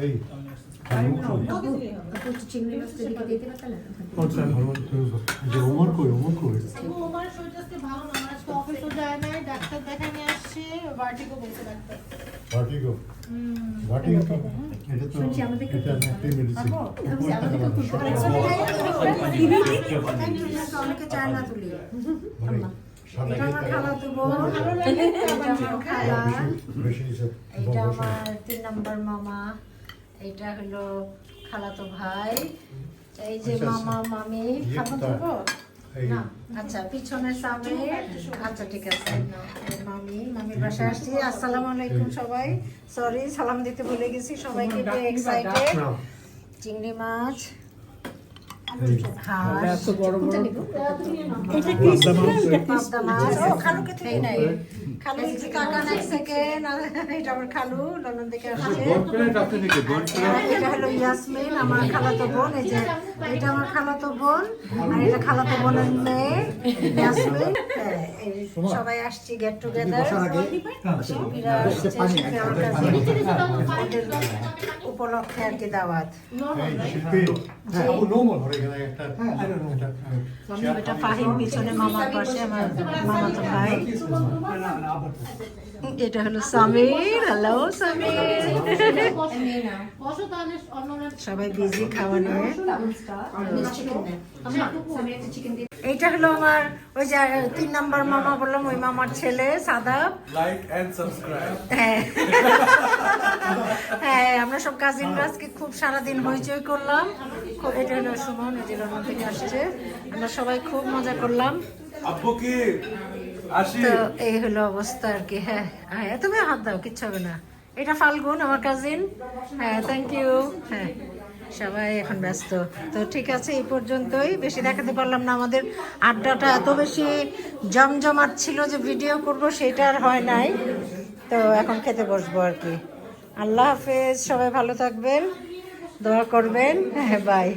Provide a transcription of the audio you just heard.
এই ভালো আপু আপু চিংড়ি মাছটা দিকে দিতে পারতেন আচ্ছা ভালো যে ওমর কই ওমর কই আমার শরীরটা আজকে ভালো না আজকে অফিসও যায় নাই ডাক্তার দেখানি আসছি ভার্টিগো বলছে ডাক্তার ভার্টিগো ভার্টিগো তো এটা তো শুনছি আমাদের একটু এটা একটা মেডিসিন অনেকে চায় না তুলি মানে এটা আমার খালা তো বোন এটা আমার খালা এটা আমার তিন নম্বর মামা এটা হলো খালাতো ভাই। এই যে আচ্ছা, মামা মামি ইয়ে খাব না? আচ্ছা পিছনের সামনে আচ্ছা ঠিক আছে। মামি মামির বাসায় আসছি। আসসালামু আলাইকুম সবাই। সরি সালাম দিতে ভুলে গেছি। সবাইকে এক্সাইটেড চিংড়ি মাছ। খালুকে থেকে নাই। খালু কাকা সেকেন্ড এটা আমার খালু আসছে এটা ইয়াসমিন আমার খালাতো বোন এই এটা আমার বোন আর এটা খালাতো মেয়ে ইয়াসমিন সবাই গেট উপলক্ষে আর কি দাওয়াত এটা পিছনে আমার ভাই এটা হলো সামির হ্যালো সামির। সবাই বিজি খাওয়া নিয়ে। এইটা হলো আমার ওই যে তিন নাম্বার মামা বললাম ওই মামার ছেলে সাদাব। Like and subscribe. হ্যাঁ। হ্যাঁ আমরা সব কাজিনরা আজকে খুব সারাদিন হইচই করলাম। খুব এটা হলো সুমন এই যে লন্ডন থেকে আসছে। আমরা সবাই খুব মজা করলাম। আব্বু কি? তো এই হলো অবস্থা আর কি হ্যাঁ। হ্যাঁ তুমি হাত দাও, কিচ্ছু হবে না। এটা ফাল্গুন, আমার কাজিন হ্যাঁ থ্যাংক ইউ হ্যাঁ সবাই এখন ব্যস্ত। তো ঠিক আছে, এই পর্যন্তই। বেশি দেখাতে পারলাম না আমাদের আড্ডাটা। এত বেশি জমজমাট ছিল যে ভিডিও করব, সেটা আর হয় নাই। তো এখন খেতে বসবো আর কি। আল্লাহ হাফেজ, সবাই ভালো থাকবেন, দোয়া করবেন। হ্যাঁ বাই